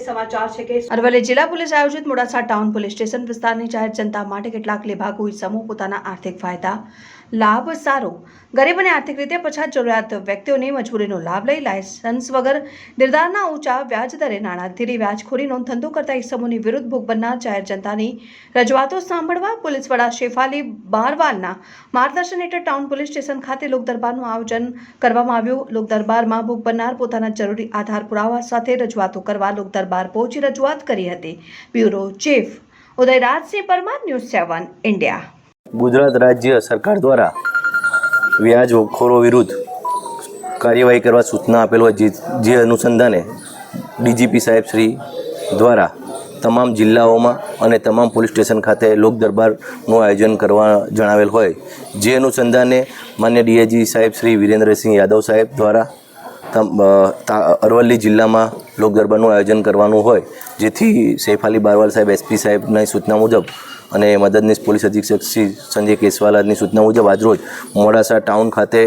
સમાચાર છે કે અરવલ્લી જિલ્લા પોલીસ આયોજિત મોડાસા ટાઉન પોલીસ સ્ટેશન વિસ્તારની જાહેર જનતા માટે કેટલાક લેભાગુ સમૂહ પોતાના આર્થિક ફાયદા લાભ સારો. ગરીબ અને આર્થિક રીતે પછાત જરૂરિયાત વ્યક્તિઓની મજબૂરીનો લાભ લઈ લાયસન્સ વગર નિર્ધારના ઊંચા વ્યાજ દરે નાણાંધીરી વ્યાજખોરીનો ધંધો કરતા ઇસમોની વિરુદ્ધ ભોગ બનનાર જાહેર જનતાની રજૂઆતો સાંભળવા પોલીસ વડા શેફાલી બારવાલના માર્ગદર્શન હેઠળ ટાઉન પોલીસ સ્ટેશન ખાતે લોકદરબારનું આયોજન કરવામાં આવ્યું. લોકદરબારમાં ભોગ બનનાર પોતાના જરૂરી આધાર પુરાવા સાથે રજૂઆતો કરવા લોકદરબાર પહોંચી રજૂઆત કરી હતી. Bureau chief Udayrajsinh Parmar, news seven, India. Gujarat રાજ્ય સરકાર દ્વારા વ્યાજખોરો વિરુદ્ધ કાર્યવાહી કરવા સૂચના આપેલ હોય જે અનુસંધાને ડીજીપી સાહેબ શ્રી દ્વારા તમામ જિલ્લાઓમાં અને તમામ પોલીસ સ્ટેશન ખાતે લોક દરબારનું આયોજન કરવા જણાવેલ હોય. જે અનુસંધાને માન્ય ડીએજી સાહેબ શ્રી વિરેન્દ્રસિંહ યાદવ સાહેબ દ્વારા અરવલ્લી જિલ્લામાં લોક દરબારનું આયોજન કરવાનું હોય, જેથી સૈફ અલી બારવાલ સાહેબ એસપી સાહેબની સૂચના મુજબ અને મદદનીશ પોલીસ અધિક્ષક શ્રી સંજય કેસવાલાની સૂચના મુજબ આજરોજ મોડાસા ટાઉન ખાતે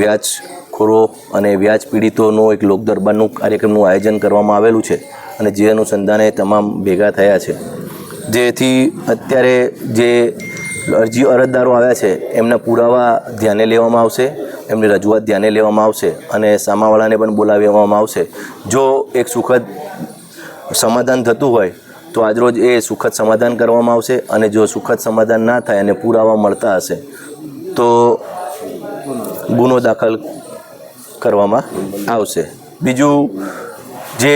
વ્યાજખોરો અને વ્યાજ પીડિતોનો એક લોક દરબારનું કાર્યક્રમનું આયોજન કરવામાં આવેલું છે અને જે અનુસંધાને તમામ ભેગા થયા છે. જેથી અત્યારે જે અરજી અરજદારો આવ્યા છે, એમના પુરાવા ધ્યાને લેવામાં આવશે એમની રજૂઆત ધ્યાને લેવામાં આવશે અને સામાવાળાને પણ બોલાવવામાં આવશે. જો એક સુખદ સમાધાન થતું હોય, તો આજરોજ એ સુખદ સમાધાન કરવામાં આવશે અને જો સુખદ સમાધાન ના થાય અને પુરાવા મળતા હશે, તો ગુનો દાખલ કરવામાં આવશે. બીજું જે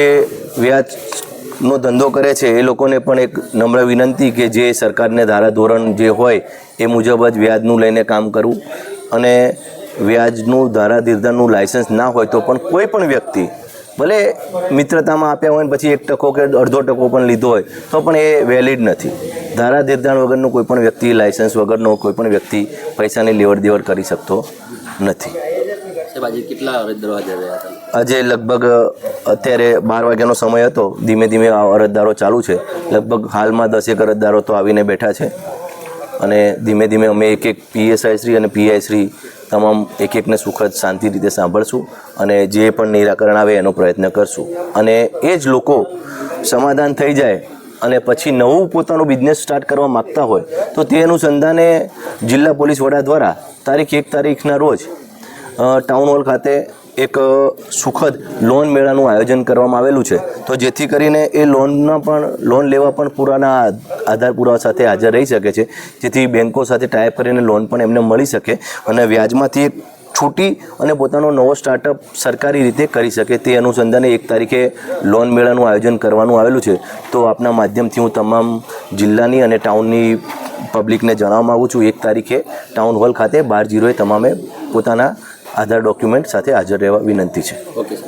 વ્યાજનો ધંધો કરે છે, એ લોકોને પણ એક નમ્ર વિનંતી કે જે સરકારને ધારાધોરણ જે હોય, એ મુજબ જ વ્યાજનું લઈને કામ કરવું અને વ્યાજનું ધારાધીરધારનું લાયસન્સ ના હોય તો પણ કોઈ પણ વ્યક્તિ ભલે મિત્રતામાં આપ્યા હોય પછી એક ટકો કે અડધો ટકો પણ લીધો હોય તો પણ એ વેલિડ નથી. ધારાધીરધાણ વગરનો કોઈ પણ વ્યક્તિ લાયસન્સ વગરનો કોઈ પણ વ્યક્તિ પૈસાની લેવડ દેવડ કરી શકતો નથી. આજે લગભગ અત્યારે બાર વાગ્યાનો સમય હતો ધીમે ધીમે આ અરજદારો ચાલુ છે. લગભગ હાલમાં દસેક અરજદારો તો આવીને બેઠા છે. અને ધીમે ધીમે અમે એક એક પીએસઆઈ શ્રી અને પીઆઈ શ્રી તમામ એક એકને સુખદ શાંતિ રીતે સાંભળશું અને જે પણ નિરાકરણ આવે એનો પ્રયત્ન કરશું. અને એ જ લોકો સમાધાન થઈ જાય અને પછી નવું પોતાનું બિઝનેસ સ્ટાર્ટ કરવા માગતા હોય, તો તે અનુસંધાને જિલ્લા પોલીસ વડા દ્વારા તારીખ એક તારીખના રોજ ટાઉન હોલ ખાતે એક સુખદ લોન મેળાનું આયોજન કરવામાં આવેલું છે. તો જેથી કરીને એ લોનના પણ લોન લેવા પણ પુરાના આધાર પુરાવા સાથે હાજર રહી શકે છે. જેથી બેન્કો સાથે ટાઈપ કરીને લોન પણ એમને મળી શકે અને વ્યાજમાંથી છૂટી અને પોતાનો નવો સ્ટાર્ટઅપ સરકારી રીતે કરી શકે તે અનુસંધાને એક તારીખે લોન મેળાનું આયોજન કરવાનું આવેલું છે. તો આપના માધ્યમથી હું તમામ જિલ્લાની અને ટાઉનની પબ્લિકને જણાવવા માગું છું. એક તારીખે ટાઉન હોલ ખાતે બાર જીરોએ તમામે પોતાના આધાર ડોક્યુમેન્ટ સાથે હાજર રહેવા વિનંતી છે. ઓકે